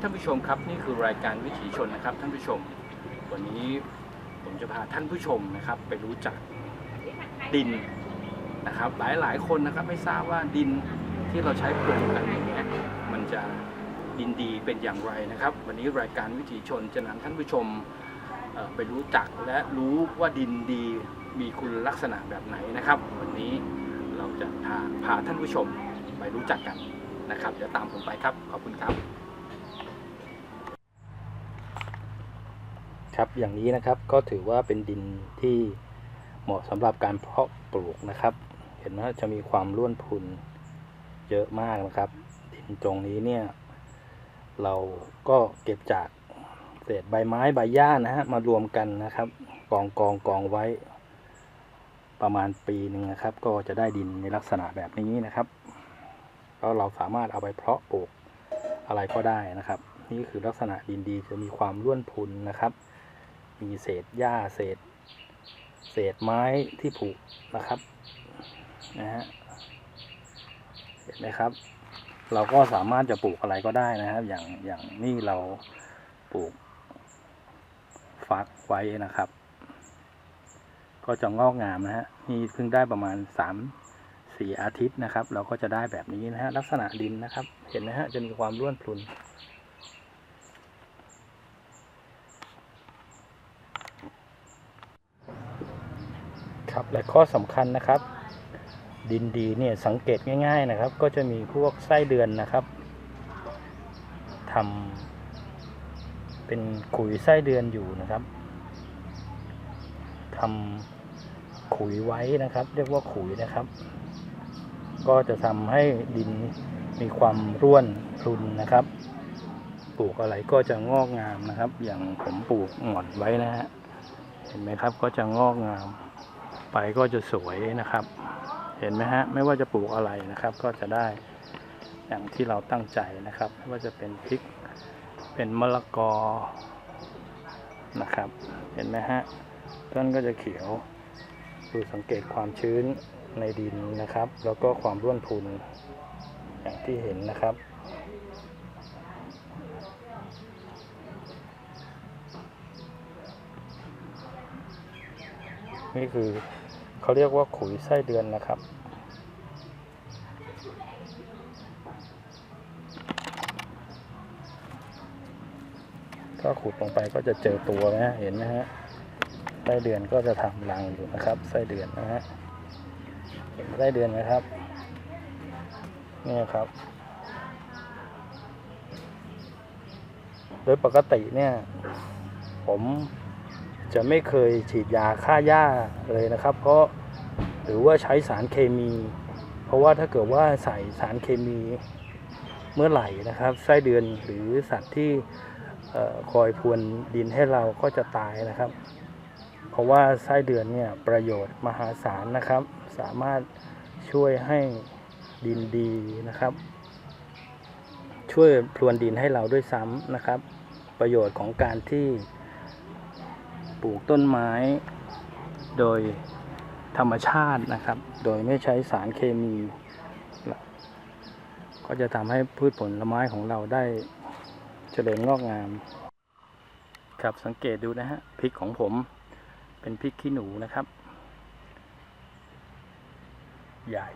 ท่านผู้ชมครับนี่คือรายการวิถีชนนะครับท่านผู้ชม วันนี้ผมจะพาท่านผู้ชมนะครับ ไปรู้จักดินนะครับ หลายหลายๆคนนะครับไม่ทราบว่าดินที่เราใช้ปลูกกันอย่างเงี้ยมันจะดินดีเป็นอย่างไรนะครับ วันนี้รายการวิถีชนจะนำท่านผู้ชมไปรู้จักและรู้ว่าดินดีมีคุณลักษณะแบบไหนนะครับ วันนี้เราจะพาพาท่านผู้ชมไปรู้จักกันนะครับเดี๋ยวตามผมไปครับขอบคุณครับ ครับ อย่างนี้นะครับก็ถือว่าเป็นดินที่เหมาะสำหรับการเพาะปลูกนะครับ เห็นว่าจะมีความร่วนพุนเยอะมากนะครับ ดินตรงนี้เนี่ย เราก็เก็บจากเศษใบไม้ใบหญ้านะฮะมารวมกันนะครับ กองกองกองไว้ ประมาณปีหนึ่งนะครับ ก็จะได้ดินในลักษณะแบบนี้นะครับก็เราสามารถเอาไปเพาะปลูกอะไรก็ได้นะครับ นี่คือลักษณะดินดีจะมีความร่วนพุนนะครับ มีเศษหญ้าเศษ เศษไม้ที่ผุนะครับนะฮะเห็นไหมครับ เราก็สามารถจะปลูกอะไรก็ได้นะครับ อย่างอย่างนี่เราปลูกฟักไว้นะครับ ก็จะงอกงามนะฮะนี่เพิ่งได้ประมาณสามสี่อาทิตย์นะครับ เราก็จะได้แบบนี้นะฮะลักษณะดินนะครับ เห็นไหมฮะจะมีความร่วนพรุน ครับ และข้อสำคัญนะครับ ดินดีเนี่ยสังเกตง่าย ๆนะครับ ก็จะมีพวกไส้เดือนนะครับทำเป็นขุยไส้เดือนอยู่นะครับทำขุยไว้นะครับ เรียกว่าขุยนะครับ ก็จะทำให้ดินมีความร่วนรุนนะครับ ปลูกอะไรก็จะงอกงามนะครับ อย่างผมปลูกหม่อนไว้นะฮะเห็นไหมครับก็จะงอกงาม ไปก็จะสวยนะครับ เห็นไหมฮะ ไม่ว่าจะปลูกอะไรนะครับ ก็จะได้อย่างที่เราตั้งใจนะครับ ไม่ว่าจะเป็นพริก เป็นมะละกอ นะครับ เห็นไหมฮะ ต้นก็จะเขียว ดูสังเกตความชื้นในดินนะครับ แล้วก็ความร่วนพุนอย่างที่เห็นนะครับนี่คือ เขาเรียกว่าขุยไส้เดือนนะครับก็ขุดลงไปก็จะเจอตัวนะฮะเห็นไหมฮะไส้เดือนก็จะทำรังอยู่นะครับ ไส้เดือนนะฮะเห็นไส้เดือนไหมครับนี่ครับ โดยปกติเนี่ย ผม จะไม่เคยฉีดยาฆ่าหญ้าเลยนะครับ เพราะหรือว่าใช้สารเคมี เพราะว่าถ้าเกิดว่าใส่สารเคมีเมื่อไหร่นะครับไส้เดือนหรือสัตว์ที่คอยพรวนดินให้เราก็จะตายนะครับ เพราะว่าไส้เดือนเนี่ยประโยชน์มหาศาลนะครับ สามารถช่วยให้ดินดีนะครับ ช่วยพรวนดินให้เราด้วยซ้ำนะครับ ประโยชน์ของการที่ ปลูกต้นไม้ โดยธรรมชาตินะครับ โดยไม่ใช้สารเคมี ก็จะทำให้พืชผลไม้ของเราได้เจริญงอกงาม ครับสังเกตดูนะฮะพริกของผมเป็นพริกขี้หนูนะครับ ใหญ่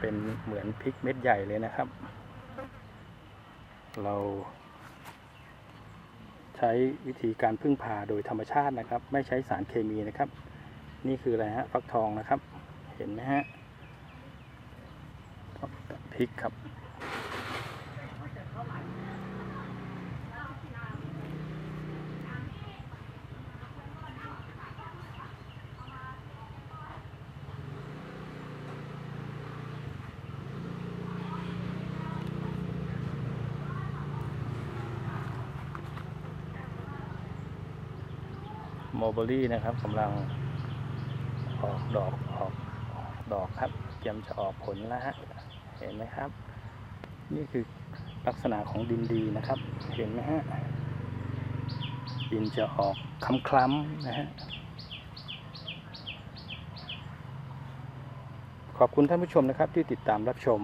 เป็นเหมือนพริกเม็ดใหญ่เลยนะครับ เรา ใช้วิธีการพึ่งพาโดยธรรมชาตินะครับ ไม่ใช้สารเคมีนะครับ นี่คืออะไรฮะฟักทองนะครับ เห็นไหมฮะพริกครับ โมเบอรี่นะครับกำลังออกดอกออกดอกครับเตรียมจะออกผลแล้วฮะเห็นไหมครับ นี่คือลักษณะของดินดีนะครับ เห็นไหมฮะดินจะออกคล้ำๆนะฮะขอบคุณท่านผู้ชมนะครับที่ติดตามรับชม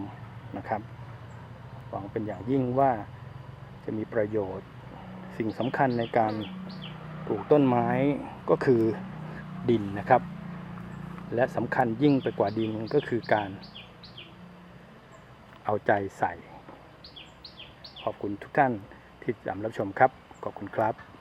นะครับขวังเป็นอย่างยิ่งว่าจะมีประโยชน์สิ่งสำคัญในการ ปลูกต้นไม้ก็คือดินนะครับ และสำคัญยิ่งไปกว่าดินก็คือการ เอาใจใส่ ขอบคุณทุกท่านที่ตามรับชมครับ ขอบคุณครับ